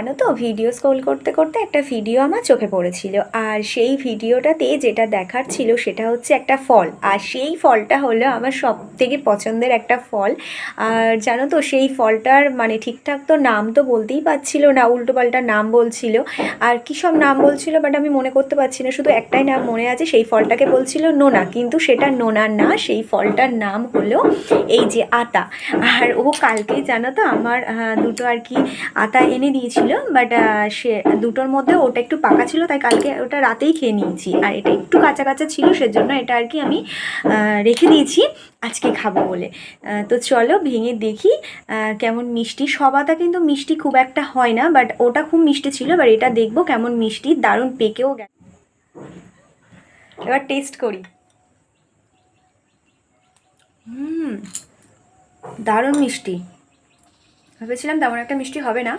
জানো তো video scroll করতে করতে একটা ভিডিও আমার চোখে পড়েছিল। আর সেই ভিডিওটাতে যেটা দেখার ছিল সেটা হচ্ছে একটা ফল। আর সেই ফলটা হলো আমার সব থেকে পছন্দের একটা ফল। আর জানো তো, সেই ফলটার মানে ঠিকঠাক তো নাম তো বলতেই পারছিল না উল্টোপাল্টা নাম বলছিল। আর কী সব নাম বলছিল বাট আমি মনে করতে পারছি না, শুধু একটাই নাম মনে আছে, সেই ফলটাকে বলছিল নোনা। কিন্তু সেটা নোনা না, সেই ফলটার নাম হলো এই যে আতা। আর ও কালকেই জানো তো আমার দুটো আর কি আতা এনে দিয়েছিল বাট সে দুটোর মধ্যে ওটা একটু পাকা ছিল, তাই কালকে ওটা রাতেই খেয়ে নিয়েছি। আর এটা একটু কাঁচা কাঁচা ছিল, সেজন্য এটা আর কি আমি রেখে দিয়েছি, আজকে খাব বলে। তো চলো ভেঙে দেখি কেমন মিষ্টি। সব আতা কিন্তু মিষ্টি খুব একটা হয় না বাট ওটা খুব মিষ্টি ছিল বাট এটা দেখব কেমন মিষ্টি। দারুণ পেকেও গেল এবার টেস্ট করি। হুম, দারুণ মিষ্টি। ভেবেছিলাম তেমন একটা মিষ্টি হবে না।